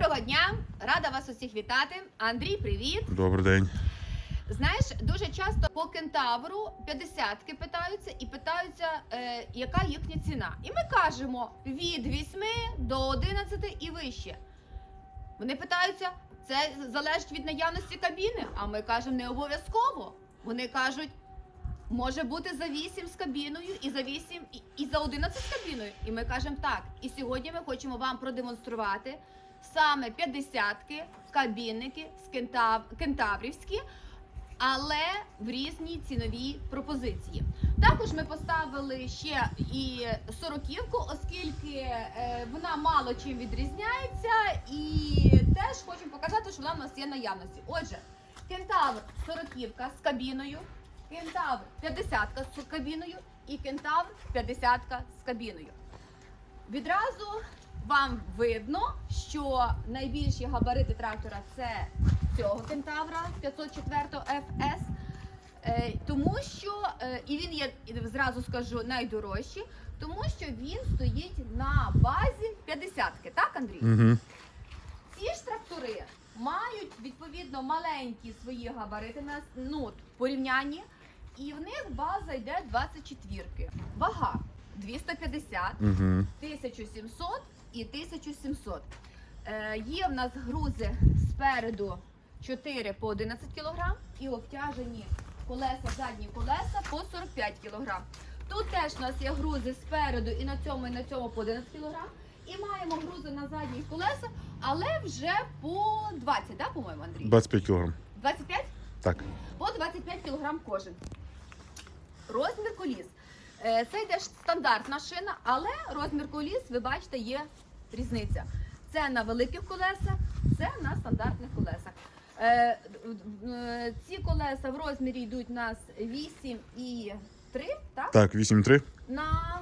Доброго дня! Рада вас усіх вітати. Андрій, привіт! Добрий день. Знаєш, дуже часто по кентавру 50-ки питаються і питаються, е, яка їхня ціна. І ми кажемо від 8 до 11 і вище. Вони питаються, це залежить від наявності кабіни. А ми кажемо, не обов'язково. Вони кажуть, може бути за 8 з кабіною, і за 8, і, і за 11 з кабіною. І ми кажемо так. І сьогодні ми хочемо вам продемонструвати саме 50-ки, кабінники кентав, кентаврівські, але в різній ціновій пропозиції. Також ми поставили ще і сороківку, оскільки е, вона мало чим відрізняється, і теж хочемо показати, що вона в нас є наявності. Отже, кентавр сороківка з кабіною, кентавр 50 з кабіною і кентавр 50 з кабіною. Відразу вам видно, що найбільші габарити трактора це цього кентавра 504 FS. Е, тому що е, і він є зразу скажу найдорожчий, тому що він стоїть на базі 50-ки, так, Андрій? Угу. Ці ж трактори мають відповідно маленькі свої габарити на ну, порівнянні, і в них база йде 24. Вага 250, Угу. 1700 і 1700. Е, є в нас грузи спереду 4 по 11 кг і обтяжені колеса, задні колеса по 45 кг. Тут теж у нас є грузи спереду і на цьому, і на цьому по 11 кг. І маємо грузи на задніх колесах, але вже по 20, да, по-моєму, Андрій? 25 кг. 25? Так. По 25 кг кожен. Розмір коліс. Е, Це йде стандартна шина, але розмір коліс, ви бачите, є різниця. Це на великих колесах, це на стандартних колесах. Е, е, Ці колеса в розмірі йдуть у нас 8 і 3, так? Так, 8,3, На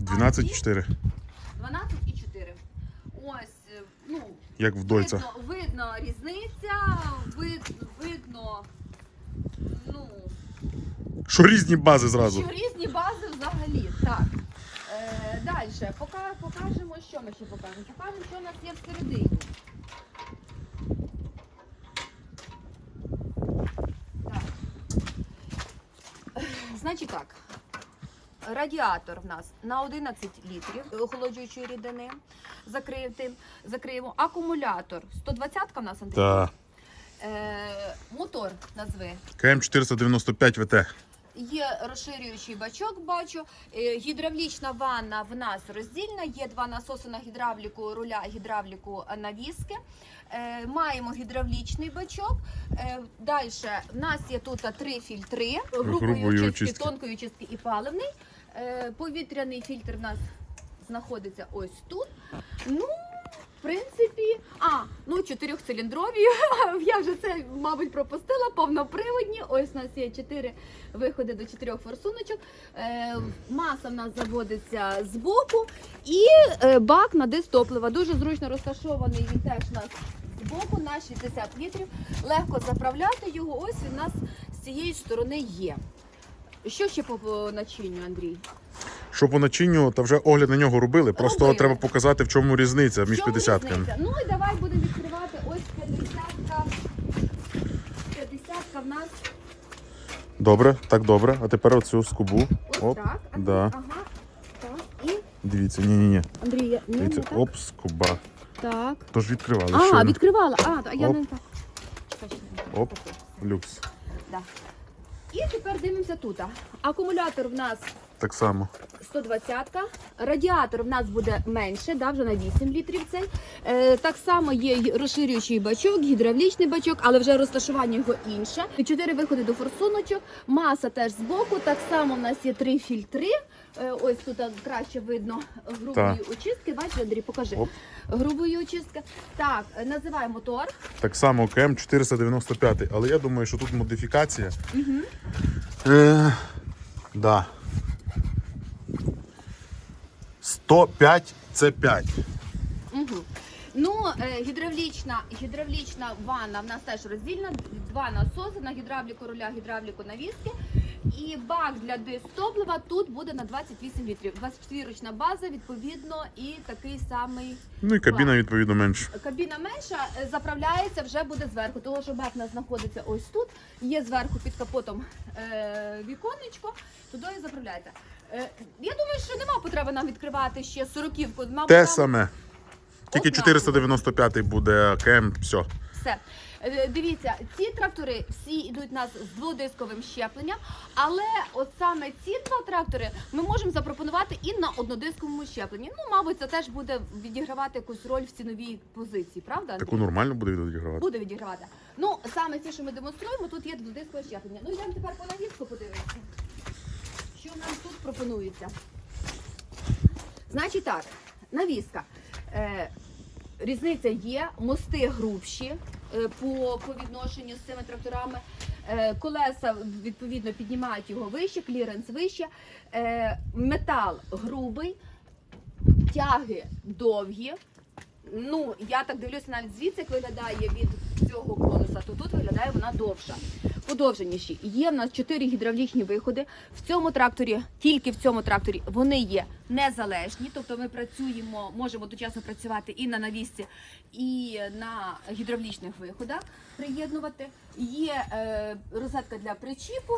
12,4. 12 і 4. Ось, ну, Як в Дойця. Видно, видно різниця, вид, видно, ну, Що різні бази зразу. що різні бази взагалі. Так. Е, пока, покажемо, що ми ще покажемо. Покажемо, що у нас є всередині. Так. Значить так. Радіатор в нас на 11 літрів охолоджуючої рідини. Закрити, закриємо. Акумулятор 120 в нас Андрій? Так. Е, мотор назви. КМ 495 ВТ. Є розширюючий бачок, бачу. Е, Гідравлічна ванна в нас роздільна. Є два насоси на гідравліку руля, гідравліку навіски. Е, Маємо гідравлічний бачок. Е, Далі в нас є тут три фільтри грубої очистки, тонкої очистки і паливний. Повітряний фільтр в нас знаходиться ось тут. Ну, принципі, а, ну чотирьохциліндрові. Я вже це, мабуть, пропустила. Повноприводні. Ось у нас є чотири виходи до чотирьох форсуночок. Е, маса в нас заводиться з боку. І е, бак на диск топлива. Дуже зручно розташований. Він теж у нас з боку на 60 літрів. Легко заправляти його. Ось він у нас з цієї сторони є. Що ще по начинню, Андрій? Що та вже огляд на нього робили. Просто Робили. треба показати, в чому різниця між В чому 50 різниця? Ну і давай будемо відкривати. Ось 50-ка. 50-ка в нас Добре, так добре. А тепер оцю скобу. ось Оп. так. Андрій, да. Ага. Так. І Дивіться, ні, ні, ні. Андрій, я- ні, не Дивіться, так. оп, скоба. Так. Тож відкривали. А, щойно. відкривала. А, та я Оп. не так. Чекай, чекай. Оп. Люкс. Да. І тепер дивимося тут. Акумулятор в нас Так само. 120-ка. Радіатор в нас буде менше, да, вже на 8 літрів цей. Е, так само є розширюючий бачок, гідравлічний бачок, але вже розташування його інше. Чотири виходи до форсуночок, маса теж збоку. Так само в нас є три фільтри. Е, ось тут краще видно грубої Так. очистки. Бачиш, Андрій, покажи. Оп. Грубої очистки. Так, е, називай мотор. Так само КМ 495. Але я думаю, що тут модифікація. Е, да. 105 це 5. Угу. Ну, е, гідравлічна, гідравлічна ванна в нас теж роздільна. Два насоси на гідравліку руля, гідравліку навіски. І бак для дистоплива тут буде на 28 літрів. 24-ручна база, відповідно, і такий самий Ну і кабіна, відповідно, менше. Кабіна менша, е, заправляється вже буде зверху, тому що бак у нас знаходиться ось тут. Є зверху під капотом е, віконечко, туди і заправляється. Е, я думаю, що нема потреби нам відкривати ще сороківку. Мабуть, Те нам саме. Тільки Однаково. 495 буде КМ, все. все. Е, Дивіться, ці трактори всі йдуть у нас з дводисковим щепленням, але от саме ці два трактори ми можемо запропонувати і на однодисковому щепленні. Ну, мабуть, це теж буде відігравати якусь роль в ціновій позиції, правда? Андрій? Таку нормально буде відігравати. Буде відігравати. Ну, саме ті, що ми демонструємо, тут є дводискове щеплення. Ну, йдемо тепер по навіску подивитися. Що нам тут пропонується? Значить так, навіска. Е, різниця є, мости грубші е, по, по відношенню з цими тракторами. Е, колеса відповідно піднімають його вище, кліренс вище. Метал грубий, тяги довгі. Ну, я так дивлюся навіть звідси, як виглядає від цього конуса, то тут виглядає вона довша. Подовженіші. Є в нас чотири гідравлічні виходи. В цьому тракторі, тільки в цьому тракторі, вони є незалежні. Тобто ми працюємо, можемо одночасно працювати і на навісці, і на гідравлічних виходах приєднувати. Є е, розетка для причіпу.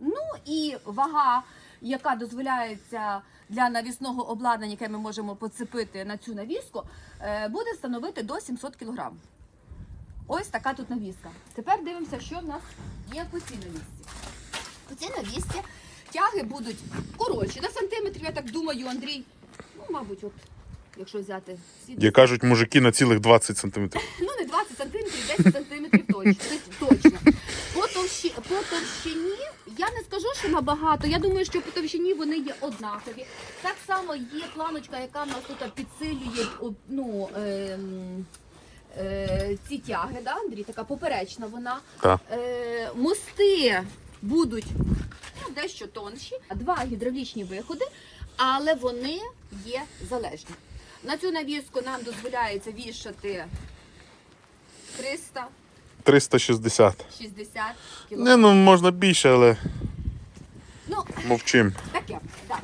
Ну і вага, яка дозволяється для навісного обладнання, яке ми можемо поцепити на цю навіску, е, буде становити до 700 кг. Ось така тут навіска. Тепер дивимося, що в нас є по цій навісці. По цій навісці тяги будуть коротші на сантиметрів, я так думаю, Андрій. Ну, мабуть, от, якщо взяти всі Як кажуть мужики на цілих 20 сантиметрів. Ну, не 20 сантиметрів, 10 сантиметрів точно. точно. По, товщині я не скажу, що набагато. Я думаю, що по товщині вони є однакові. Так само є планочка, яка в нас тут підсилює ну, ем, е, ці тяги, да, Андрій, така поперечна вона. Так. Е, мости будуть ну, дещо тонші, два гідравлічні виходи, але вони є залежні. На цю навіску нам дозволяється вішати 360 360. кг. Не, ну можна більше, але Ну, мовчим. таке, так.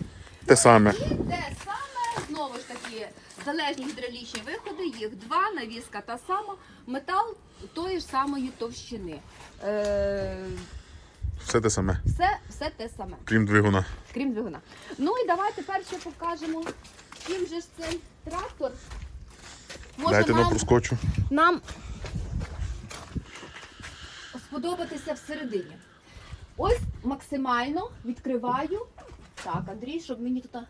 Те саме. І те саме, знову ж таки, залежні гідравлічні виходи, їх два, навіска та сама, метал тої ж самої товщини. Е, Все те саме. все, все те саме. Крім двигуна. крім двигуна. Ну і давайте перше покажемо, чим же ж цей трактор може Дайте на нам, проскочу. нам сподобатися всередині. Ось максимально відкриваю. Так, Андрій, щоб мені тут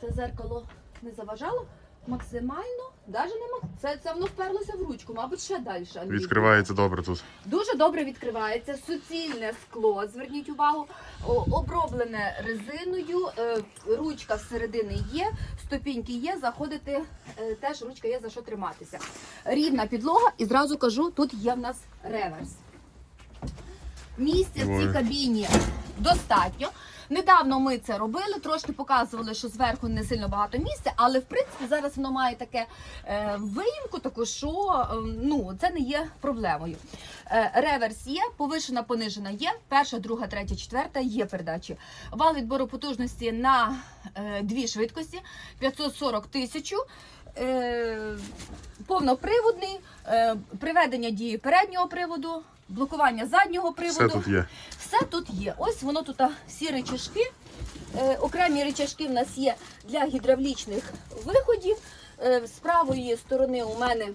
це зеркало не заважало. Максимально, навіть не мак... це, це воно вперлося в ручку, мабуть, ще далі. Андрій. Відкривається добре тут. Дуже добре відкривається, суцільне скло. Зверніть увагу, о- оброблене резиною. е, Ручка всередині є, ступіньки є. Заходити е, теж ручка є за що триматися. Рівна підлога, і зразу кажу, тут є в нас реверс. Місця в цій кабіні достатньо. Недавно ми це робили, трошки показували, що зверху не сильно багато місця, але в принципі зараз воно має таке е, виїмку, таку, що е, ну, це не є проблемою. Е, реверс є, повишена, понижена є. Перша, друга, третя, четверта є передачі. Вал відбору потужності на е, дві швидкості 540 тисяч. Е, повноприводний, е, приведення дії переднього приводу, блокування заднього приводу. Все тут є. Все тут є. Ось воно тут всі речашки. Е, окремі речашки в нас є для гідравлічних виходів. Е, з правої сторони у мене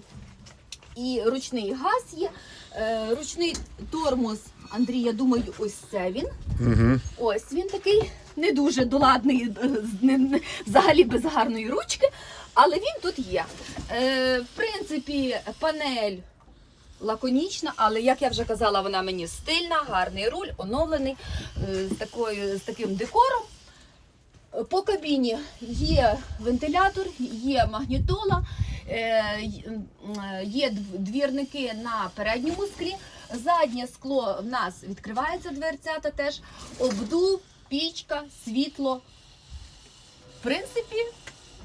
і ручний газ є. Е, ручний тормоз, Андрій, я думаю, ось це він. Угу. Ось він такий не дуже доладний, взагалі без гарної ручки, але він тут є. Е, в принципі, панель лаконічна, але як я вже казала, вона мені стильна, гарний руль, оновлений е, з, такою, з таким декором. По кабіні є вентилятор, є магнітола, е, е, є двірники на передньому склі. Заднє скло в нас відкривається дверцята теж, обдув, пічка, світло. В принципі,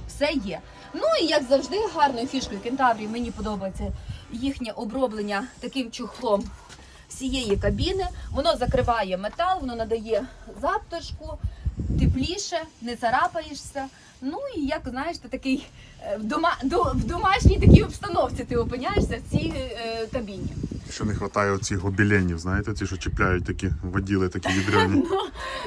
все є. Ну і як завжди, гарною фішкою кентаврії мені подобається їхнє оброблення таким чухлом всієї кабіни. Воно закриває метал, воно надає затишку, тепліше, не царапаєшся. Ну і як знаєш, ти такий е, в, дома, до, в домашній такій обстановці ти опиняєшся в цій е, кабіні. Що не вистачає оцих гобеленів, знаєте, ті, що чіпляють такі воділи, такі відряні.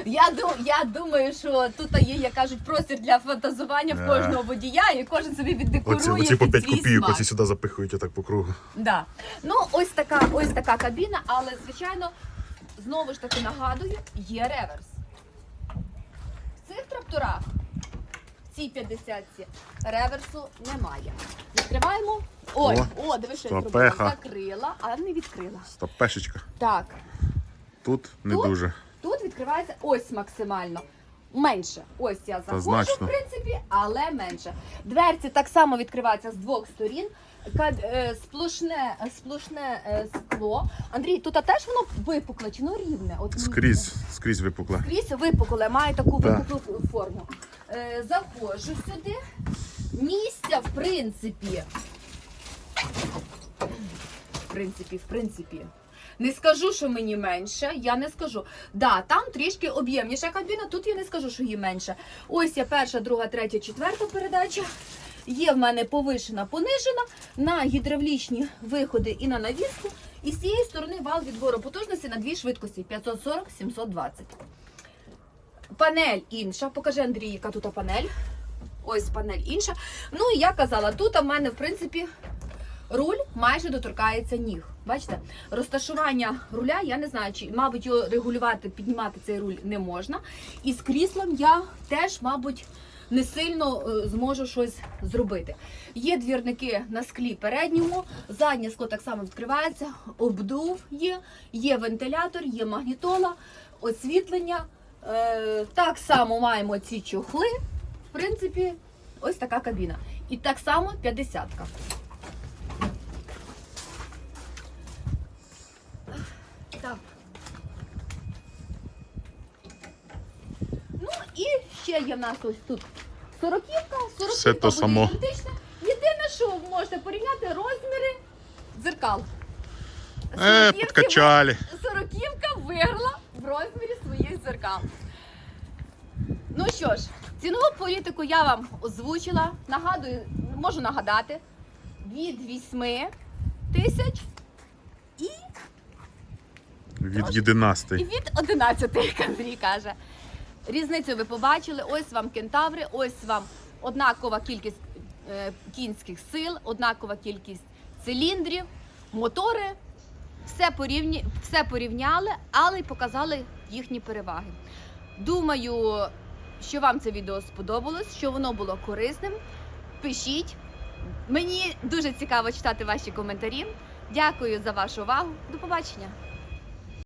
Я, ду- я думаю, що тут є, як кажуть, простір для фантазування в кожного водія, і кожен собі віддекорує Оці, оці по 5 свій копійок, оці сюди запихують отак по кругу. Да. Ну, ось така, ось така кабіна, але звичайно, знову ж таки нагадую, є реверс. В цих тракторах, цій 50 реверсу немає. Відкриваємо. Ой, О, о, диви, що я зробила. стопеха. Закрила, але не відкрила. Стопешечка. Так, Тут не Тут? дуже. тут відкривається ось максимально. Менше. Ось я заходжу, значно. в принципі, але менше. Дверці так само відкриваються з двох сторін. Ка- е, Сплошне, сплошне е, скло. Андрій, тут теж воно випукле чи воно рівне? От мені- Скрізь, скрізь випукла. Скрізь випукле, має таку Так. випуклу форму. Е, заходжу сюди. Місця, в принципі. В принципі, в принципі. Не скажу, що мені менше, я не скажу. Да, там трішки об'ємніша кабіна, тут я не скажу, що її менше. Ось я перша, друга, третя, четверта передача. Є в мене повишена, понижена на гідравлічні виходи і на навіску. І з цієї сторони вал відбору потужності на дві швидкості 540-720. Панель інша. Покажи Андрій, яка тут панель. Ось панель інша. Ну і я казала, тут в мене, в принципі, руль майже доторкається ніг. Бачите? Розташування руля, я не знаю, чи, мабуть, його регулювати, піднімати цей руль не можна. І з кріслом я теж, мабуть, не сильно е, зможу щось зробити. Є двірники на склі передньому, заднє скло так само відкривається, обдув є, є вентилятор, є магнітола, освітлення. Е, так само маємо ці чохли. В принципі, ось така кабіна. І так само 50-ка. Так. Ну і ще є в нас ось тут сороківка, Все то само. ідентична. Єдине, що ви можете порівняти розміри дзеркал. Е, Сороківки підкачали. Сороківка виграла в розмірі своїх. Ну що ж, цінову політику я вам озвучила. Нагадую, можу нагадати, від 8 тисяч і, Від 11. і від 11, як Андрій каже. Різницю ви побачили. Ось вам кентаври, ось вам однакова кількість е, кінських сил, однакова кількість циліндрів, мотори. Все, порівні, все порівняли, але й показали їхні переваги. Думаю, що вам це відео сподобалось, що воно було корисним. Пишіть. Мені дуже цікаво читати ваші коментарі. Дякую за вашу увагу. До побачення!